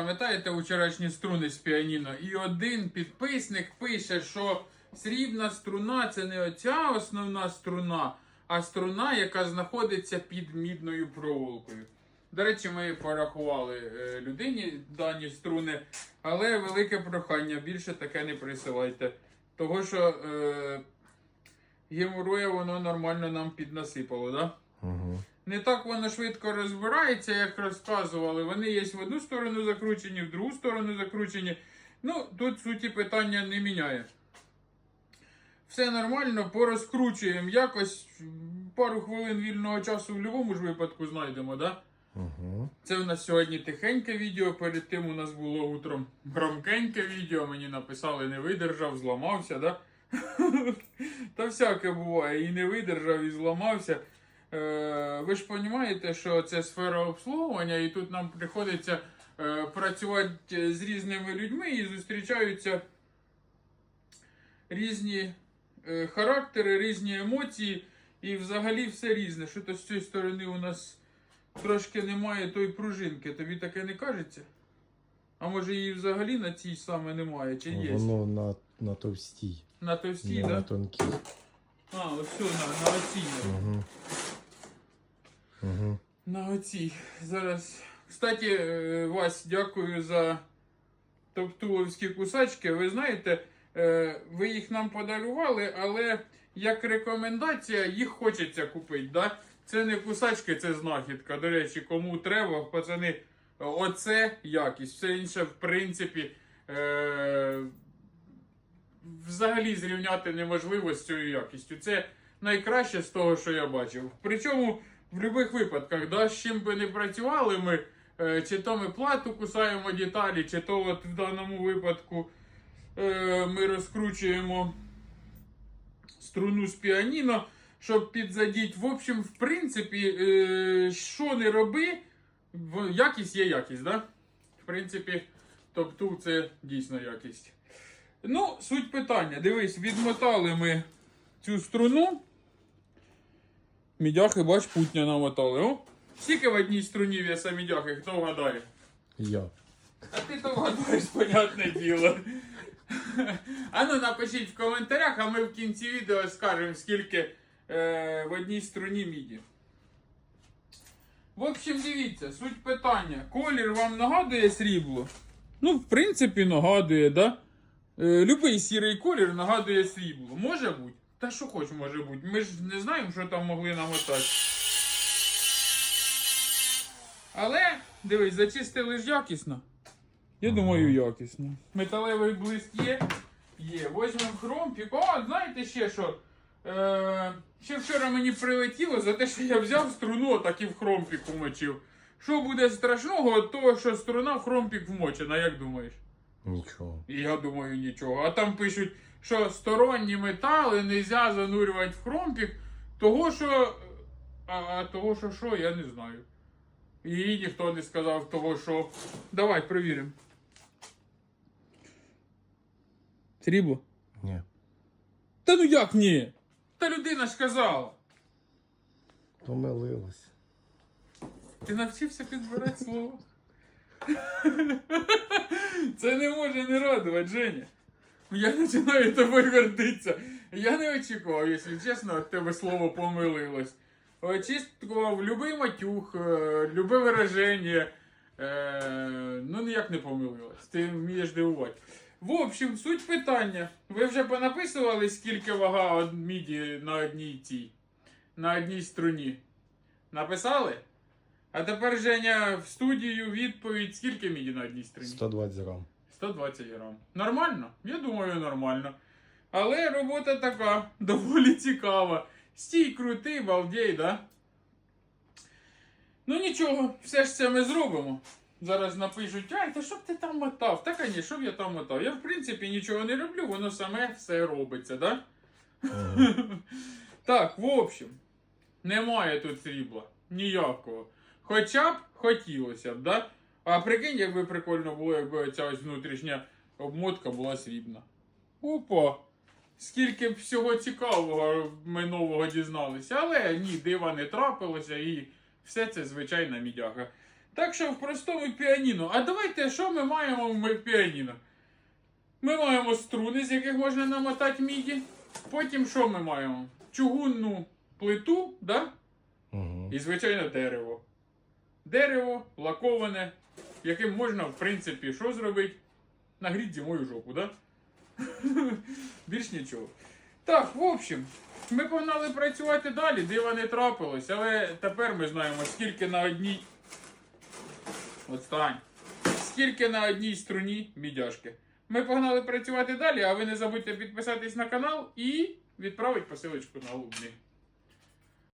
пам'ятаєте вчорашні струни з піаніно? І один підписник пише, що срібна струна це не оця основна струна, а струна, яка знаходиться під мідною проволокою. До речі, ми порахували е, людині дані струни, але велике прохання, більше таке не присилайте. Того що е, геморроя воно нормально нам піднасипало, да? Угу. Не так воно швидко розбирається, як розказували. Вони є в одну сторону закручені, в другу сторону закручені. Ну, тут суті питання не міняє. Все нормально, порозкручуємо. Якось пару хвилин вільного часу в будь-якому ж випадку знайдемо, да? Угу. Це у нас сьогодні тихеньке відео. Перед тим у нас було утром громкеньке відео. Мені написали, не видержав, зламався, да? Та всяке буває. І не видержав, і зламався. Е, ви ж розумієте, що це сфера обслуговування, і тут нам приходиться е, працювати з різними людьми і зустрічаються різні е, характери, різні емоції, і взагалі все різне. Що то з цієї сторони у нас трошки немає тої пружинки. Тобі таке не кажеться? А може її взагалі на цій саме немає? Чи є? Воно на, на товстій, На товстій, так? на Да? тонкій. А, ось все, на, на оцій. Угу. Угу. На оцій. Зараз. Кстати, е, Вась, дякую за топтуловські кусачки. Ви знаєте, е, ви їх нам подарували, але як рекомендація їх хочеться купити. Да? Це не кусачки, це знахідка. До речі, кому треба, пацани, оце якість. Все інше, в принципі, е, взагалі зрівняти неможливо з цією якістю. Це найкраще з того, що я бачив. Причому в будь-яких випадках, да, з чим би не працювали ми, е, чи то ми плату кусаємо деталі, чи то от в даному випадку е, ми розкручуємо струну з піаніно, щоб підзадіть. В общем, в принципі, е, що не роби, якість є якість, да? В принципі, тобто це дійсно якість. Ну, суть питання. Дивись, відмотали ми цю струну. Мідяхи, бач, путня намотали. О! Скільки в одній струні веса мідяхи, хто вгадає? Я. А ти то вгадаєш, понятне діло. А ну напишіть в коментарях, а ми в кінці відео скажемо, скільки е, в одній струні міді. В общем, дивіться, суть питання. Колір вам нагадує срібло? Ну, в принципі, нагадує, да? Е, любий сірий колір нагадує срібло. Може бути? Та що хоч може бути. Ми ж не знаємо, що там могли намотати. Але, дивись, зачистили ж якісно. Я думаю, якісно. Металевий блиск є. Є. Возьмемо хромпік. О, знаєте ще що? Е, ще вчора мені прилетіло за те, що я взяв струну, так і в хромпік умочив. Що буде страшного від того, що струна в хромпік вмочена, як думаєш? Нічого. І я думаю, нічого. А там пишуть, що сторонні метали не можна занурювати в хромпік, того що. А, а того, що що, я не знаю. І ніхто не сказав того, що. Давай перевіримо. Срібло? Ні. Та ну як ні? Та людина ж казала. Помилилась. Ти навчився підбирати слово? Це не може не радувати, Женя. Я починаю тобою гордитися. Я не очікував, якщо чесно, від тебе слово помилилось. Очікував любий матюх, е, любе вираження. Е, ну ніяк не помилилось. Ти вмієш дивувати. В общем, суть питання. Ви вже понаписували, скільки вага міді на одній цій, на одній струні? Написали? А тепер Женя в студію відповідь, скільки міді на одній струні? 120 грам. 120 грам. Нормально? Я думаю, нормально. Але робота така, доволі цікава. Стій крутий, балдей, да? Ну нічого, все ж це ми зробимо. Зараз напишуть, ай, та що б ти там мотав? Та ні, що б я там мотав? Я в принципі нічого не роблю, воно саме все робиться, да? Так, в общем, немає тут срібла. Ніякого. Хоча б хотілося б, да? А прикинь, якби прикольно було, якби оця ось внутрішня обмотка була срібна. Опа! Скільки б всього цікавого ми нового дізналися. Але ні, дива не трапилося і все це звичайна мідяга. Так що в простому піаніно. А давайте, що ми маємо в піаніно? Ми маємо струни, з яких можна намотати міді. Потім що ми маємо? Чугунну плиту, да? Угу. і, звичайно, дерево. Дерево лаковане, яким можна, в принципі, що зробити? Нагріти зимою жопу, да? Більш нічого. Так, в общем, ми погнали працювати далі, дива не трапилось, але тепер ми знаємо, скільки на одній. Отстань. Скільки на одній струні мідяшки. Ми погнали працювати далі, а ви не забудьте підписатись на канал і відправити посилочку на голубні.